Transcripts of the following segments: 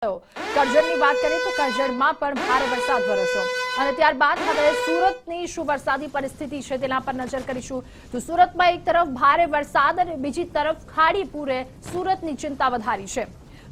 કરજણની વાત કરીએ તો કરજણમાં પણ ભારે વરસાદ વરસ્યો. અને ત્યારબાદ હવે સુરતની શું વરસાદી પરિસ્થિતિ છે તેના પર નજર કરીશું. તો સુરતમાં એક તરફ ભારે વરસાદ અને બીજી તરફ ખાડીપુરે સુરતની ચિંતા વધારી છે.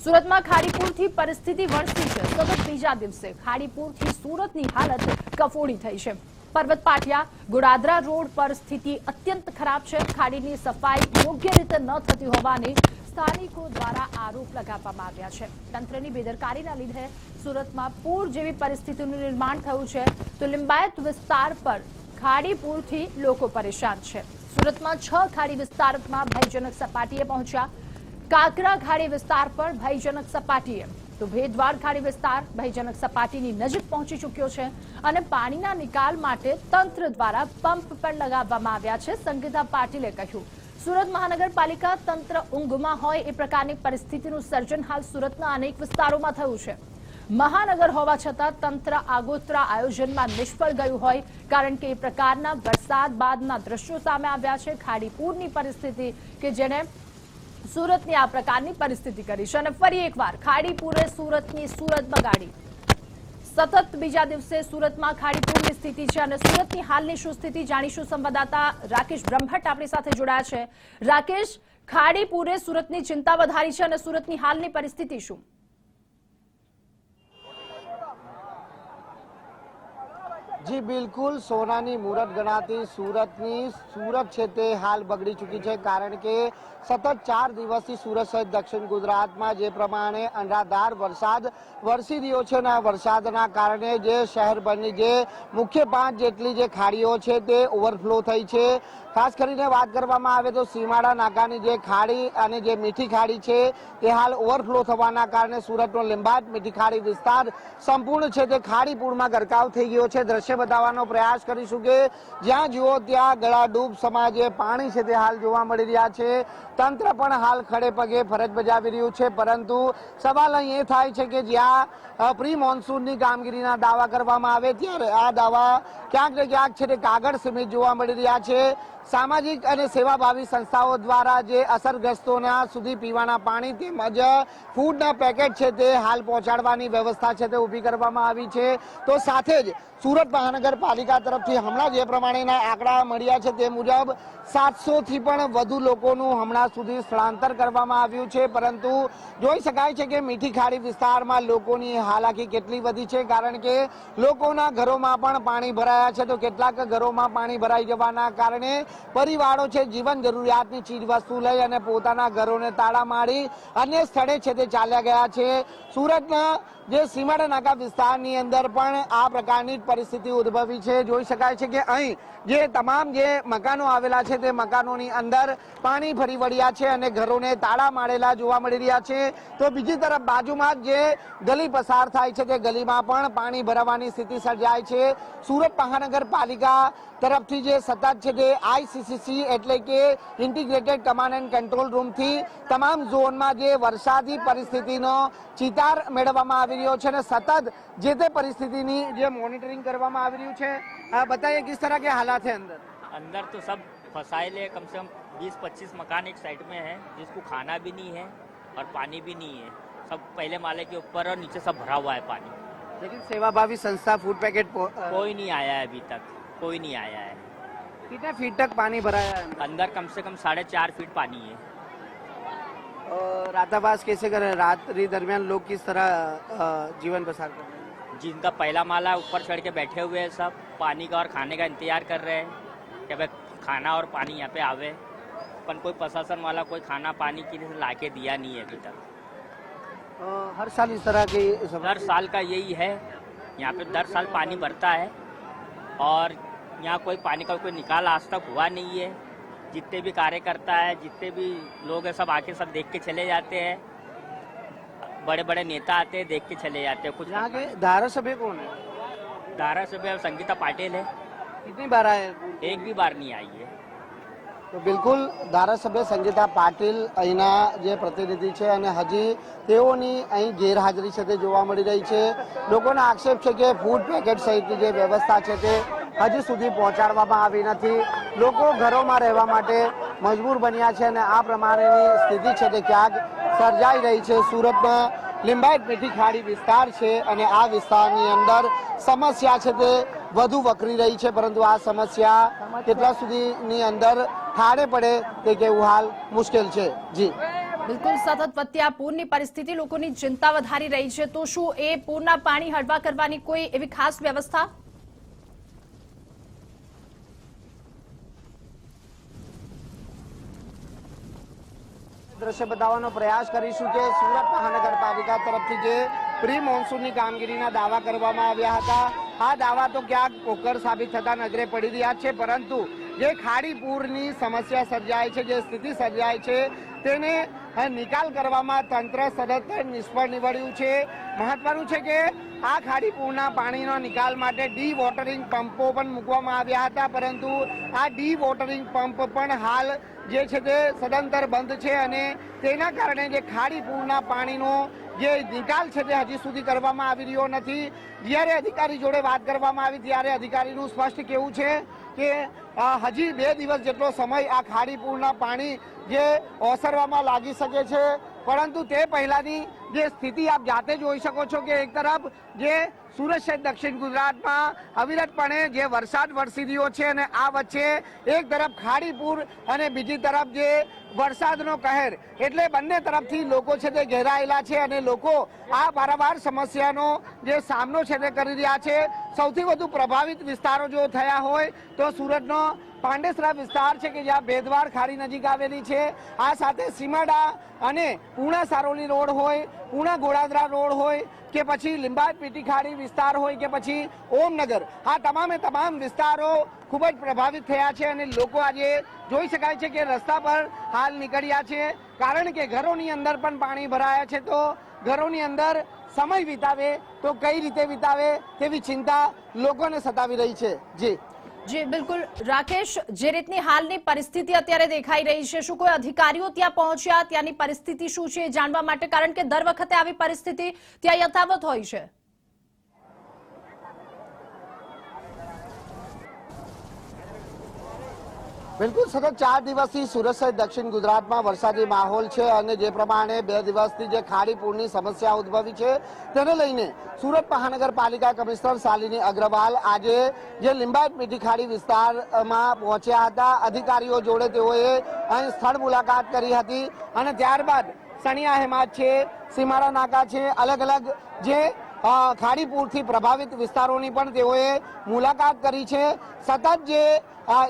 સુરતમાં ખાડીપુરથી પરિસ્થિતિ વરસી છે. સતત બીજા દિવસે ખાડીપુરથી સુરતની હાલત કફોડી થઈ છે. પર્વત પાટિયા, ગોડાદરા રોડ પર સ્થિતિ અત્યંત ખરાબ છે. ખાડીની સફાઈ યોગ્ય રીતે ન થતી હોવાની સ્થાનિકો દ્વારા આરોપ લગાવવામાં આવ્યા છે. તંત્રની બેદરકારીના લીધે સુરતમાં પૂર જેવી પરિસ્થિતિનું નિર્માણ થયું છે. તો લિંબાયત વિસ્તાર પર ખાડીપુરથી લોકો પરેશાન છે. સુરતમાં છ ખાડી વિસ્તારમાં ભયજનક સપાટીએ પહોંચ્યા. કાકરા ખાડી વિસ્તાર પર ભયજનક સપાટીએ. તો ભેદવાડ ખાડી વિસ્તાર ભયજનક સપાટીની નજીક પહોંચી ચૂક્યો છે અને પાણીના નિકાલ માટે તંત્ર દ્વારા પંપ પણ લગાવવામાં આવ્યા છે, સંગીતા પાટીલે કહ્યું. સુરત મહાનગરપાલિકા તંત્ર ઊંઘમાં હોય એ પ્રકારની પરિસ્થિતિનું સર્જન હાલ સુરતના અનેક વિસ્તારોમાં થયું છે. મહાનગર હોવા છતાં તંત્ર આગોતરા આયોજનમાં નિષ્ફળ ગયું હોય, કારણ કે એ પ્રકારના વરસાદ બાદના દ્રશ્યો સામે આવ્યા છે, ખાડીપુરની પરિસ્થિતિ કે જેને સુરતની આ પ્રકારની પરિસ્થિતિ કરી છે. અને ફરી એકવાર ખાડીપુરે સુરતની સુરત બગાડી. સતત બીજા દિવસે સુરતમાં ખાડીપુરની સ્થિતિ છે અને સુરતની હાલની શું સ્થિતિ જાણીશું સંવાદદાતા રાકેશ બ્રહ્મભટ્ટ આપણી સાથે જોડાયા છે. રાકેશ, ખાડીપુરે સુરતની ચિંતા વધારી છે અને સુરતની હાલની પરિસ્થિતિ શું? જી બિલકુલ, સોનાની મુહૂર્ત ગણાતી સુરતની, સુરત છે તે હાલ બગડી ચૂકી છે કારણ કે સતત ચાર દિવસથી સુરત સહિત દક્ષિણ ગુજરાતમાં જે પ્રમાણે અનરાધાર વરસાદ વરસી રહ્યો છે અને આ વરસાદના કારણે જે શહેરભરની જે મુખ્ય પાંચ જેટલી જે ખાડીઓ છે તે ઓવરફ્લો થઈ છે. ખાસ કરીને વાત કરવામાં આવે તો સીમાડા નાકાની જે ખાડી અને જે મીઠી ખાડી છે તે હાલ ઓવરફ્લો થવાના કારણે સુરતનો લીંબાટ મીઠી ખાડી વિસ્તાર સંપૂર્ણ છે તે ખાડીપુરમાં ગરકાવ થઈ ગયો છે. દ્રશ્ય બતાવવાનો પ્રયાસ કરીશું કે જ્યાં જુઓ ત્યાં ગળાડૂબ સમાજે પાણી છે તે હાલ જોવા મળી રહ્યા છે. તંત્ર પણ હાલ ખડે પગે ફરજ બજાવી રહ્યું છે, પરંતુ સવાલ અહીં એ થાય છે કે જ્યાં પ્રી મોન્સૂનની કામગીરીના દાવા કરવામાં આવે, ત્યારે આ દાવા ક્યાંક ને ક્યાંક છે તે કાગળ સીમિત જોવા મળી રહ્યા છે. સામાજિક અને સેવાભાવી સંસ્થાઓ દ્વારા જે અસરગ્રસ્તોના સુધી પીવાના પાણી તેમજ ફૂડના પેકેટ છે તે હાલ પહોંચાડવાની વ્યવસ્થા છે તે ઊભી કરવામાં આવી છે. તો સાથે જ સુરત મહાનગરપાલિકા તરફથી હમણાં જે પ્રમાણેના આંકડા મળ્યા છે તે મુજબ સાતસોથી પણ વધુ લોકોનું હમણાં સુધી સ્થળાંતર કરવામાં આવ્યું છે. પરંતુ જોઈ શકાય છે કે મીઠી ખાડી વિસ્તારમાં લોકોની હાલાકી કેટલી વધી છે, કારણ કે લોકોના ઘરોમાં પણ પાણી ભરાયા છે. તો કેટલાક ઘરોમાં પાણી ભરાઈ જવાના કારણે પરિવારો છે, જીવન જરૂરિયાતની ચીજ વસ્તુ લઈ અને પોતાના ઘરોને તાળા મારી અન્ય સ્થળે છે તે ચાલ્યા ગયા છે. સુરતના જે સીમાડા નાકા વિસ્તારની અંદર પણ આ પ્રકારની પરિસ્થિતિ ઉદ્ભવી છે. જોઈ શકાય છે કે અહીં જે તમામ જે મકાનો આવેલા છે તે મકાનોની અંદર પાણી ફરી વળ્યા છે અને ઘરોને તાળા મારેલા જોવા મળી રહ્યા છે. તો બીજી તરફ બાજુમાં જે ગલી પસાર થાય છે તે ગલીમાં પણ પાણી ભરાવાની સ્થિતિ સર્જાય છે. સુરત મહાનગરપાલિકા તરફથી જે સતત છે તે આઈસીસીસી એટલે કે ઇન્ટિગ્રેટેડ કમાન્ડ એન્ડ કંટ્રોલ રૂમથી તમામ ઝોનમાં જે વરસાદી પરિસ્થિતિનો ચિતાર મેળવવામાં આવી રહ્યો છે અને સતત જે તે પરિસ્થિતિની જે મોનિટરિંગ કરવામાં આવી રહ્યું છે આ बताइए किस तरह के हालात है अंदर अंदर तो सब फसाइल है कम से कम 20-25 मकान एक साइड में है जिसको खाना भी नहीं है और पानी भी नहीं है सब पहले माले के ऊपर और नीचे सब भरा हुआ है पानी लेकिन सेवाभावी संस्था फूड पैकेट पो- अ, कोई नहीं आया है अभी तक कोई नहीं आया है कितने फीट तक पानी भराया है अंदर? अंदर कम से कम साढ़े चार फीट पानी है रातावास कैसे कर रहे हैं? रात्रि दरमियान लोग किस तरह जीवन बसर कर रहे हैं? जिनका पहला माला है, ऊपर चढ़ के बैठे हुए हैं सब। पानी का और खाने का इंतज़ार कर रहे हैं कि भाई खाना और पानी यहाँ पे आवे। पर कोई प्रशासन वाला कोई खाना पानी के लिए ला के दिया नहीं है अभी तक। हर साल इस तरह की हर साल का यही है। यहाँ पे दर साल पानी भरता है और यहाँ कोई पानी का कोई निकाल आज तक हुआ नहीं है। जितने भी कार्यकर्ता है जितने भी लोग हैं सब आके सब देख के चले जाते हैं बड़े बड़े नेता आते हैं देख के चले जाते हैं कुछ यहाँ के धारा सभ्य कौन है धारा सभ्य संगीता पाटिल है कितनी बार आए एक भी बार नहीं आई है તો બિલકુલ ધારાસભ્ય સંગીતા પાટીલ અહીંના જે પ્રતિનિધિ છે અને હજી તેઓની અહીં ગેરહાજરી છે તે જોવા મળી રહી છે લોકોનો આક્ષેપ છે કે ફૂડ પેકેટ સહિતની જે વ્યવસ્થા છે તે હજી સુધી પહોંચાડવામાં આવી નથી લોકો ઘરોમાં રહેવા માટે મજબૂર બન્યા છે અને આ પ્રમાણેની સ્થિતિ છે તે ક્યાંક સર્જાઈ રહી છે. સુરતમાં લિંબાયત મીઠી ખાડી વિસ્તાર છે અને આ વિસ્તારની અંદર સમસ્યા છે તે વધુ વકરી રહી છે પરંતુ આ સમસ્યા કેટલા સુધીની અંદર ઠારે પડે તે કહેવું હાલ મુશ્કેલ છે? જી. બિલકુલ સતત વધતી આ પૂરની પરિસ્થિતિ લોકોની ચિંતા વધારી રહી છે. તો શું એ પૂરના પાણી હળવા કરવાની કોઈ એવી ખાસ વ્યવસ્થા? દ્રશ્ય બતાવવાનો પ્રયાસ કરીશું કે સુરત મહાનગરપાલિકા તરફથી જે પ્રી મોન્સૂનની કામગીરીના દાવા કરવામાં આવ્યા હતા, આ દાવા તો ક્યાંક પોકર સાબિત થતા નજરે પડી રહ્યા છે, પરંતુ જે ખાડી પૂરની સમસ્યા સર્જાય છે, જે સ્થિતિ સર્જાય છે, તેને નિકાલ કરવામાં તંત્ર સતત નિષ્ફળ નીવડ્યું છે. મહત્વનું છે કે આ ખાડી પૂરના પાણીનો નિકાલ માટે ડી વોટરિંગ પંપો પણ મૂકવામાં આવ્યા હતા, પરંતુ આ ડી વોટરિંગ પંપ પણ હાલ જે છે તે સદંતર બંધ છે અને તેના કારણે જે ખાડી પૂરના પાણીનો જે નિકાલ છે તે હજી સુધી કરવામાં આવી રહ્યો નથી. જ્યારે અધિકારી જોડે વાત કરવામાં આવી ત્યારે અધિકારીનું સ્પષ્ટ કેવું છે કે હજી બે દિવસ જેટલો સમય આ ખાડી પૂરના પાણી જે ઓસરવામાં લાગી શકે છે. પરંતુ તે પહેલાની જે સ્થિતિ આપ જાતે જોઈ શકો છો કે એક તરફ જે સુરત સહિત દક્ષિણ ગુજરાતમાં અવિરતપણે જે વરસાદ વરસી રહ્યો છે અને આ વચ્ચે એક તરફ ખાડીપુર અને બીજી તરફ જે વરસાદનો કહેર. એટલે બંને તરફથી લોકો છે તે ઘેરાયેલા છે અને લોકો આ વારંવાર સમસ્યાનો જે સામનો છે તે કરી રહ્યા છે. સૌથી વધુ પ્રભાવિત વિસ્તારો જો થયા હોય તો સુરતનો પાંડેસરા વિસ્તાર છે કે જ્યાં ભેદવાડ ખાડી નજીક આવેલી છે. આ સાથે સીમાડા અને પૂણા સારોલી રોડ હોય, પૂણા ગોળાદરા રોડ હોય, કે પછી લિંબાયત પીટી ખાડી વિસ્તાર હોય, કે પછી ઓમનગર. આ તમામે તમામ વિસ્તારો ખૂબ જ પ્રભાવિત થયા છે અને લોકો આજે જોઈ શકાય છે કે રસ્તા પર હાલ નીકળ્યા છે. કારણ કે ઘરોની અંદર પણ પાણી ભરાયા છે, તો ઘરોની અંદર સમય વિતાવે તો કઈ રીતે વિતાવે તેવી ચિંતા લોકોને સતાવી રહી છે. જી. જી, બિલકુલ. રાકેશ, જે રીતની હાલની પરિસ્થિતિ અત્યારે દેખાઈ રહી છે, શું કોઈ અધિકારીઓ ત્યાં પહોંચ્યા? ત્યાંની પરિસ્થિતિ શું છે જાણવા માટે? કારણ કે દર વખતે આવી પરિસ્થિતિ ત્યાં યથાવત હોય છે. બિલકુલ સતત ચાર દિવસથી સુરત સહિત દક્ષિણ ગુજરાતમાં વરસાદી માહોલ છે અને જે પ્રમાણે બે દિવસથી જે ખાડી પૂરની સમસ્યા ઉદ્ભવી છે, તેને લઈને સુરત મહાનગરપાલિકા કમિશનર શાલિની અગ્રવાલ આજે જે લિંબાયત મીઠી ખાડી વિસ્તારમાં પહોંચ્યા હતા, અધિકારીઓ જોડે તેઓએ અહીં સ્થળ મુલાકાત કરી હતી અને ત્યારબાદ સણિયા હેમાદ છે સીમારા નાકા છે અલગ અલગ જે ખાડીપુરથી પ્રભાવિત વિસ્તારોની પણ તેઓએ મુલાકાત કરી છે. સતત જે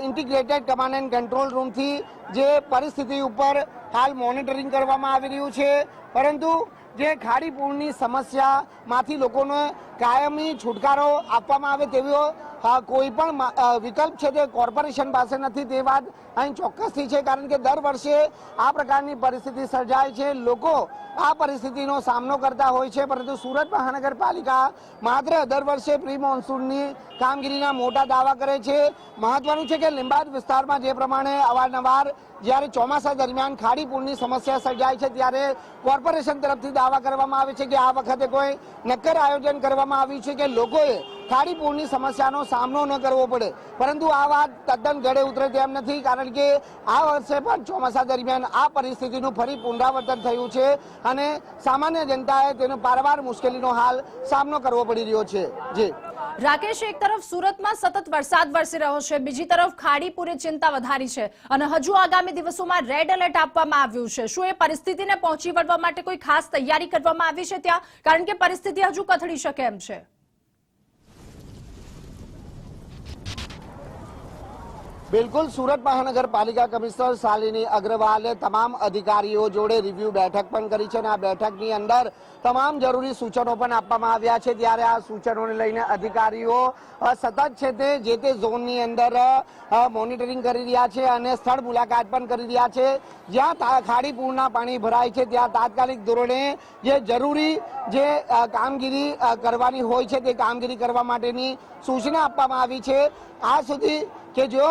ઇન્ટિગ્રેટેડ કમાન્ડ એન્ડ કંટ્રોલ રૂમથી જે પરિસ્થિતિ ઉપર હાલ મોનિટરિંગ કરવામાં આવી રહ્યું છે. પરંતુ જે ખાડીપુરની સમસ્યામાંથી લોકોને કાયમી છુટકારો આપવામાં આવે તેવો કોઈ પણ વિકલ્પ છે તે કોર્પોરેશન પાસે નથી, તે વાત અહીં ચોક્કસથી છે, કારણ કે દર વર્ષે આ પ્રકારની પરિસ્થિતિ સર્જાય છે. લોકો આ પરિસ્થિતિનો સામનો કરતા હોય છે, પરંતુ સુરત મહાનગરપાલિકા માત્ર દર વર્ષે પ્રી મોન્સૂનની કામગીરીના મોટા દાવા કરે છે. મહત્વનું છે કે લીંબાદ વિસ્તારમાં જે પ્રમાણે અવારનવાર જ્યારે ચોમાસા દરમિયાન ખાડી પૂરની સમસ્યા સર્જાય છે, ત્યારે કોર્પોરેશન તરફથી દાવા કરવામાં આવે છે કે આ વખતે કોઈ નક્કર આયોજન કરવામાં આવ્યું છે કે લોકોએ ખાડી પૂરની સમસ્યાનો સામનો ન કરવો પડે. પરંતુ આ વાત તદ્દન ગળે ઉતરે તેમ નથી, કારણ કે આ વર્ષે પણ ચોમાસા દરમિયાન આ પરિસ્થિતિનું ફરી પુનરાવર્તન થયું છે અને સામાન્ય જનતાએ તેનો પારવાર મુશ્કેલીનો હાલ સામનો કરવો પડી રહ્યો છે. જી. રાકેશ એક તરફ સુરતમાં સતત વરસાદ વરસી રહ્યો છે, બીજી તરફ ખાડીપુરે ચિંતા વધારી છે અને હજુ આગામી દિવસોમાં રેડ એલર્ટ આપવામાં આવ્યું છે. શું એ પરિસ્થિતિને પહોંચી વળવા માટે કોઈ ખાસ તૈયારી કરવામાં આવી છે ત્યાં? કારણ કે પરિસ્થિતિ હજુ કથળી શકે એમ છે. બિલકુલ સુરત મહાનગરપાલિકા કમિશનર શાલિની અગ્રવાલે તમામ અધિકારીઓ જોડે રિવ્યુ બેઠક પણ કરી છે અને આ બેઠકની અંદર તમામ જરૂરી સૂચનો પણ આપવામાં આવ્યા છે. ત્યારે આ સૂચનોને લઈને અધિકારીઓ સતત છે તે જે તે ઝોનની અંદર મોનિટરિંગ કરી રહ્યા છે અને સ્થળ મુલાકાત પણ કરી રહ્યા છે. જ્યાં ખાડી પૂરના પાણી ભરાય છે, ત્યાં તાત્કાલિક ધોરણે જે જરૂરી જે કામગીરી કરવાની હોય છે તે કામગીરી કરવા માટેની સૂચના આપવામાં આવી છે. આ સુધી કે જો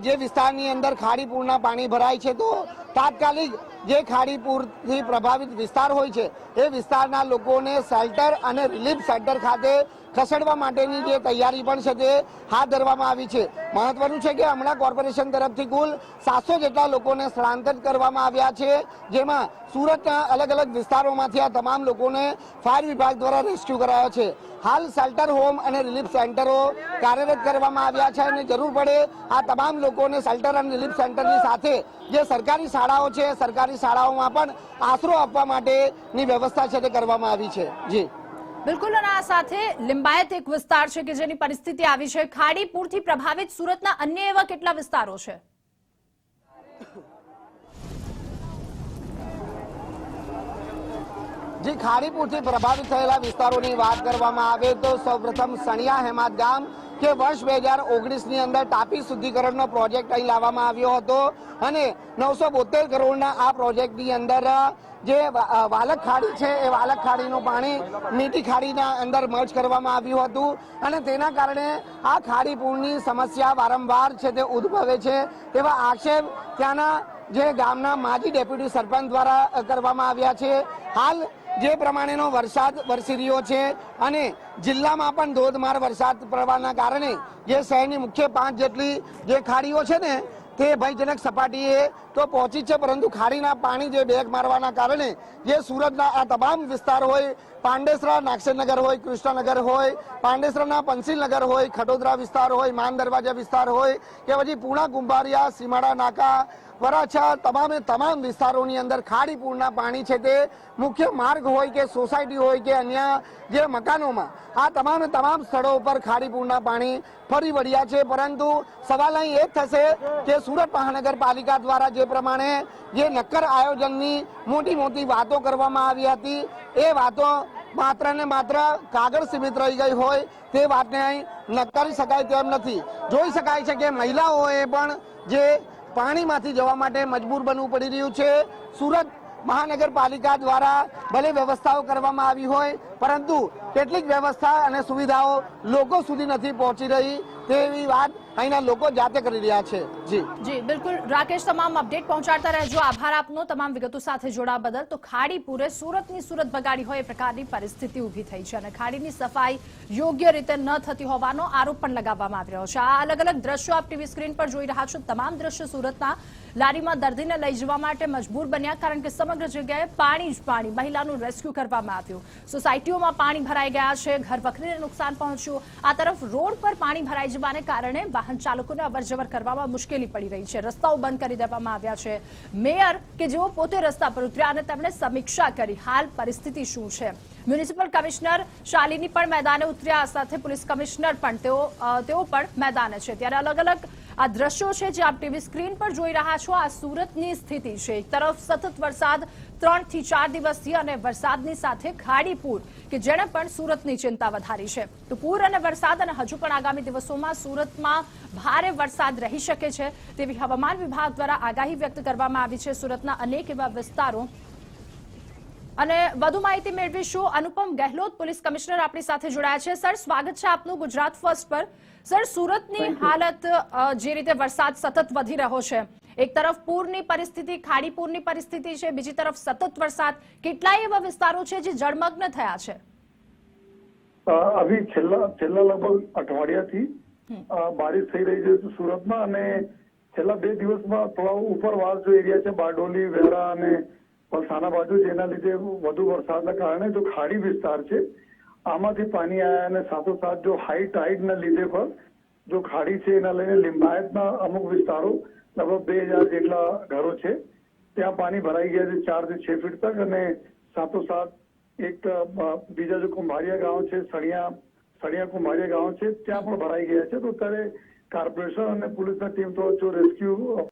જે વિસ્તારની અંદર ખાડી પૂરના પાણી ભરાય છે તો તાત્કાલિક જે ખાડી પૂરથી પ્રભાવિત વિસ્તાર હોય છે, એ વિસ્તારના લોકોને શેલ્ટર અને રિલીફ સેન્ટર ખાતે ખસેડવા માટેની જે તૈયારી પણ છે તે હાથ ધરવામાં આવી છે. મહત્વનું છે કે હમણાં કોર્પોરેશન તરફથી કુલ સાતસો જેટલા લોકોને સ્થળાંતર કરવામાં આવ્યા છે, જેમાં સુરતના અલગ અલગ વિસ્તારોમાંથી આ તમામ લોકોને ફાયર વિભાગ દ્વારા રેસ્ક્યુ કરાયા છે. હાલ શેલ્ટર હોમ અને રિલીફ સેન્ટરો કાર્યરત કરવામાં આવ્યા છે અને જરૂર પડે આ તમામ લોકોને શેલ્ટર અને રિલીફ સેન્ટરની સાથે જે સરકારી શાળાઓ છે, સરકારી શાળાઓમાં પણ આશરો આપવા માટેની વ્યવસ્થા છે તે કરવામાં આવી છે. જી. બિલકુલ, અને આ સાથે લિંબાયત એક વિસ્તાર છે કે જેની પરિસ્થિતિ આવી છે. ખાડી પૂરથી પ્રભાવિત સુરતના અન્ય એવા કેટલા વિસ્તારો છે? જે ખાડીપુરથી પ્રભાવિત થયેલા વિસ્તારોની વાત કરવામાં આવે તો સૌપ્રથમ સણિયા હેમાદ ગામ કે વર્ષ બે હજાર ઓગણીસની અંદર તાપી શુદ્ધિકરણનો પ્રોજેક્ટ અહીં લાવવામાં આવ્યો હતો. અને નવસો બોતેર કરોડના આ પ્રોજેક્ટની અંદર જે વાલક ખાડી છે, એ વાલક ખાડીનું પાણી મીઠી ખાડીના અંદર મર્જ કરવામાં આવ્યું હતું. અને તેના કારણે આ ખાડી પૂરની સમસ્યા વારંવાર છે તે ઉદ્ભવે છે તેવા આક્ષેપ ત્યાંના જે ગામના માજી ડેપ્યુટી સરપંચ દ્વારા કરવામાં આવ્યા છે. હાલ જે પ્રમાણેનો વરસાદ વરસી રહ્યો છે અને જિલ્લામાં પણ ધોધમાર વરસાદ પડવાના કારણે જે શહેરની મુખ્ય પાંચ જેટલી જે ખાડીઓ છે ને, તે ભયજનક સપાટીએ તો પહોંચી છે, પરંતુ ખાડીના પાણી જે બેગ મારવાના કારણે જે સુરતના આ તમામ વિસ્તાર હોય, પાંડેસરા નાગસેનગર હોય, કૃષ્ણનગર હોય, પાંડેસરાના પંસીલનગર હોય, ખડોદરા વિસ્તાર હોય, માન દરવાજા વિસ્તાર હોય કે પછી પૂણા, કુંભારિયા, સીમાડા, નાકા વરાછા તમામે તમામ વિસ્તારોની અંદર ખાડી પૂરના પાણી છે તે મુખ્ય માર્ગ હોય કે સોસાયટી હોય કે અન્ય જે મકાનોમાં. આ તમામે તમામ સ્થળો ઉપર ખાડી પૂરના પાણી ફરી વળ્યા છે. પરંતુ સવાલ અહીં એ થશે કે સુરત મહાનગરપાલિકા દ્વારા જે પ્રમાણે જે નક્કર આયોજનની મોટી મોટી વાતો કરવામાં આવી હતી, એ વાતો માત્ર ને માત્ર કાગળ સીમિત રહી ગઈ હોય તે વાતને અહીં નકારી શકાય તેમ નથી. જોઈ શકાય છે કે મહિલાઓએ પણ જે પાણીમાંથી જવા માટે મજબૂર બનવું પડી રહ્યું છે. સુરત મહાનગરપાલિકા દ્વારા ભલે વ્યવસ્થાઓ કરવામાં આવી હોય, પરંતુ કેટલીક વ્યવસ્થા અને સુવિધાઓ લોકો સુધી નથી પહોંચી રહી. તેવી વાત અહીંના લોકો જાતે કરી રહ્યા છે. જી. જી, બિલકુલ. રાકેશ, તમામ અપડેટ પહોંચાડતા રહેજો. આભાર આપનો. તમામ વિગતો સાથે જોડા બદલ. તો ખાડી પૂરે સુરતની સુરત બગાડી હોય એ પ્રકારની પરિસ્થિતિ ઊભી થઈ છે અને ખાડીની સફાઈ યોગ્ય રીતે ન થતી હોવાનો આરોપ પણ લગાવવામાં આવી રહ્યો છે. આ અલગ અલગ દ્રશ્યો આપ ટીવી સ્ક્રીન પર જોઈ રહ્યા છો. તમામ દ્રશ્યો સુરતના લારીમાં દર્દીને લઈ જવા માટે મજબૂર બન્યા કારણ કે સમગ્ર જગ્યાએ પાણી જ પાણી મહિલાનું રેસ્ક્યુ કરવામાં આવ્યું. સોસાયટીઓમાં પાણી ભરાઈ ગયા છે, ઘર વખરીને નુકસાન પહોંચ્યું. આ તરફ રોડ પર પાણી ભરાઈ જવાને કારણે વાહન ચાલકોને અવરજવર કરવામાં મુશ્કેલી પડી રહી છે. રસ્તાઓ બંધ કરી દેવામાં આવ્યા છે. મેયર કે જેઓ પોતે રસ્તા પર ઉતર્યા અને તેમણે સમીક્ષા કરી હાલ પરિસ્થિતિ શું છે. મ્યુનિસિપલ કમિશનર શાલિની પણ મેદાને ઉતર્યા. સાથે પોલીસ કમિશનર પણ તેઓ તેઓ પણ મેદાને છે. ત્યારે અલગ અલગ આ દ્રશ્યો છે જે આપ ટીવી સ્ક્રીન પર જોઈ રહ્યા છો. આ સુરતની સ્થિતિ છે. એક તરફ સતત વરસાદ ત્રણથી ચાર દિવસથી અને વરસાદની સાથે ખાડી પૂર, કે જેણે પણ સુરતની ચિંતા વધારી છે. તો પૂર અને વરસાદ અને હજુ પણ આગામી દિવસોમાં સુરતમાં ભારે વરસાદ રહી શકે છે તેવી હવામાન વિભાગ દ્વારા આગાહી વ્યક્ત કરવામાં આવી છે. સુરતના અનેક એવા વિસ્તારો અને વધુ માહિતી મેળવીશું. અનુપમ ગહેલોત પોલીસ કમિશનર આપણી સાથે જોડાયા છે. સર સ્વાગત છે આપનું ગુજરાત ફર્સ્ટ પર. સર સુરતની હાલત જે રીતે વરસાદ સતત વધી રહ્યો છે. એક તરફ પૂરની પરિસ્થિતિ ખાડી પૂરની પરિસ્થિતિ છે બીજી તરફ સતત વરસાદ. કેટલાય એવા વિસ્તારો છે જે જળમગ્ન થયા છે? અભી છેલ્લા છેલ્લા લગભગ અઠવાડિયાથી બારિશ થઈ રહી છે સુરતમાં અને છેલ્લા બે દિવસમાં થોડા ઉપરવાસ જો એરિયા છે. બારડોલી વેરા અને પલસાણા બાજુ જેના લીધે વધુ વરસાદના કારણે જો ખાડી વિસ્તાર છે, આમાંથી પાણી આવ્યા અને સાથોસાથ જો હાઈ ટાઈડના લીધે પણ જો ખાડી છે, એના લઈને લિંબાયતના અમુક વિસ્તારો લગભગ બે હજાર જેટલા ઘરો છે, ત્યાં પાણી ભરાઈ ગયા છે ચારથી છ ફીટ તક અને સાથોસાથ એક બીજા જો કુંભારિયા ગામ છે, સળિયા સળિયા કુંભારિયા ગામ છે, ત્યાં પણ ભરાઈ ગયા છે. તો અત્યારે કોર્પોરેશન અને પોલીસના ટીમ તો જો રેસ્ક્યુ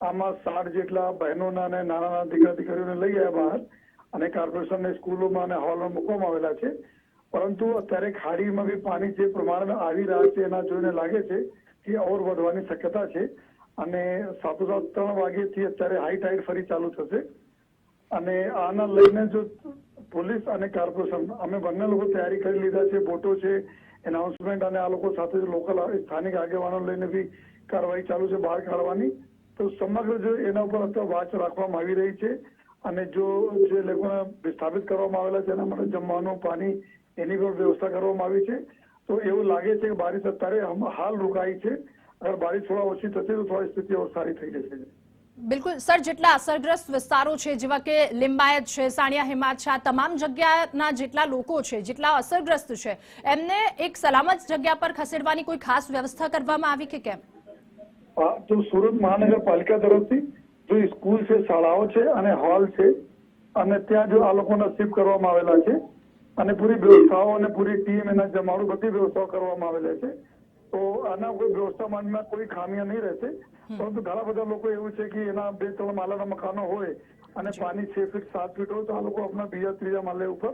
આમાં સાઠ જેટલા બહેનોના અને નાના નાના દીકરા દીકરીઓને લઈ આવ્યા બહાર અને કોર્પોરેશનને સ્કૂલોમાં અને હોલમાં મૂકવામાં આવેલા છે. પરંતુ અત્યારે ખાડીમાં બી પાણી જે પ્રમાણમાં આવી રહ્યા છે એના જોઈને લાગે છે કે ઓર વધવાની શક્યતા છે અને સાથોસાથ ત્રણ વાગ્યેથી અત્યારે હાઈ ટાઈડ ફરી ચાલુ થશે. અને આના લઈને જો પોલીસ અને કોર્પોરેશન અમે બંને લોકો તૈયારી કરી લીધા છે, બોટો છે એનાઉન્સમેન્ટ અને આ લોકો સાથે લોકલ સ્થાનિક આગેવાનો લઈને બી કાર્યવાહી ચાલુ છે બહાર કાઢવાની. તો સમગ્ર જો એના ઉપર અત્યારે વાચ રાખવામાં આવી રહી છે અને જો જે લોકોને વિસ્થાપિત કરવામાં આવેલા છે, એના માટે જમવાનું, પાણી, એની પણ વ્યવસ્થા કરવામાં આવી છે. તો એવું લાગે છે કે બારિશ અત્યારે હાલ રોકાઈ છે. અગર બારિશ થોડા ઓછી થશે તો થોડી સ્થિતિ સારી થઈ જશે. બિલકુલ. સર, જેટલા અસરગ્રસ્ત વિસ્તારો છે, જેવા કે લિંબાયત છે, સાણિયા હિમાચ આ તમામ જગ્યાના જેટલા લોકો છે, જેટલા અસરગ્રસ્ત છે, એમને એક સલામત જગ્યા પર ખસેડવાની કોઈ ખાસ વ્યવસ્થા કરવામાં આવી કે કેમ? તો સુરત મહાનગરપાલિકા તરફથી જો સ્કૂલ છે શાળાઓ છે અને હોલ છે અને ત્યાં જો આ લોકોને શિફ્ટ કરવામાં આવેલા છે અને પૂરી વ્યવસ્થાઓ અને પૂરી ટીમ એના જમાડું બધી વ્યવસ્થાઓ કરવામાં આવેલા છે તો આના કોઈ વ્યવસ્થા માનમાં કોઈ ખામીઓ નહીં રહેશે. પરંતુ ઘણા બધા લોકો એવું છે કે એના બે ત્રણ માલાના મકાનો હોય અને પાણી છ ફીટ સાત ફીટ હોય તો આ લોકો આપણા બીજા ત્રીજા માલે ઉપર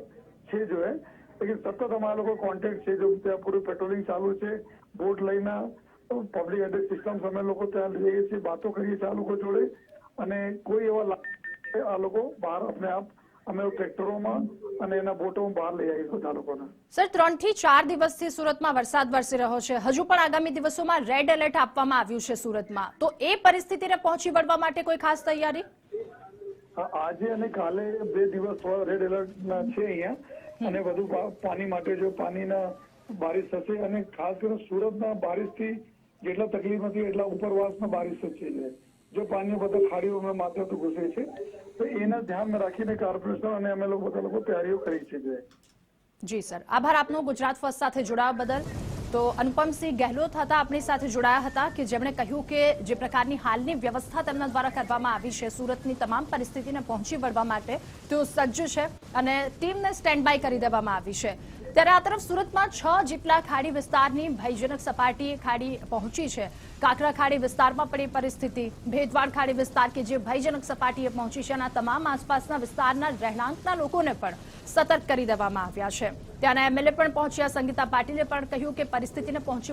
છે જો હે લેકિન સતત અમારા લોકો કોન્ટેક્ટ છે જો ત્યાં પૂરું પેટ્રોલિંગ ચાલુ છે બોટ લઈને પબ્લિક એડ્રેસ સિસ્ટમ અમે લોકો ત્યાં જઈએ છીએ વાતો કરીએ છીએ આ લોકો જોડે. અને કોઈ એવા આ લોકો બહાર આપણે આપ અમે ટ્રેક્ટરોમાં અને એના બોટોમાં બહાર લઈ આવીશું બધા લોકોને. સર ત્રણથી ચાર દિવસથી સુરતમાં વરસાદ વરસી રહ્યો છે. હજુ પણ આગામી દિવસોમાં રેડ એલર્ટ આપવામાં આવ્યું છે સુરતમાં. તો એ પરિસ્થિતિને પહોંચી વળવા માટે કોઈ ખાસ તૈયારી? આજે અને કાલે બે દિવસ રેડ એલર્ટ છે અહીંયા. અને વધુ પાણી માટે જો પાણીના બારિશ થશે અને ખાસ કરીને સુરતના બારિશથી જેટલા તકલીફ નથી એટલા ઉપરવાસના બારિશ જ છે જો પાણી બધા ખાડીઓમાં માથે તો ઘૂસે છે. તો એના ધ્યાનમાં રાખીને કોર્પોરેશન અને અમે લોકો લોકો તૈયારીઓ કરી છે જી. સર. આભાર આપનો. ગુજરાત ફર્સ્ટ સાથે જોડાવા બદલ. તો અનુપમસિંહ ગહેલોત હતા, આપણી સાથે જોડાયા હતા કે જેમણે કહ્યું કે જે પ્રકારની હાલની વ્યવસ્થા તેમના દ્વારા કરવામાં આવી છે, સુરતની તમામ પરિસ્થિતિને પહોંચી વળવા માટે તેઓ સજ્જ છે અને ટીમને સ્ટેન્ડ બાય કરી દેવામાં આવી છે. ત્યારે આ તરફ સુરતમાં છ જેટલા ખાડી વિસ્તારની ભયજનક સપાટીએ ખાડી પહોંચી છે. કાકરા ખાડી વિસ્તારમાં પણ એ પરિસ્થિતિ. ભેજવાડ ખાડી વિસ્તાર કે જે ભયજનક સપાટીએ પહોંચી છે અને તમામ આસપાસના વિસ્તારના રહેણાંકના લોકોને પણ સતર્ક કરી દેવામાં આવ્યા છે. ત્યાંના એમએલએ પણ પહોંચ્યા, સંગીતા પાટીલે પણ કહ્યું કે પરિસ્થિતિને પહોંચી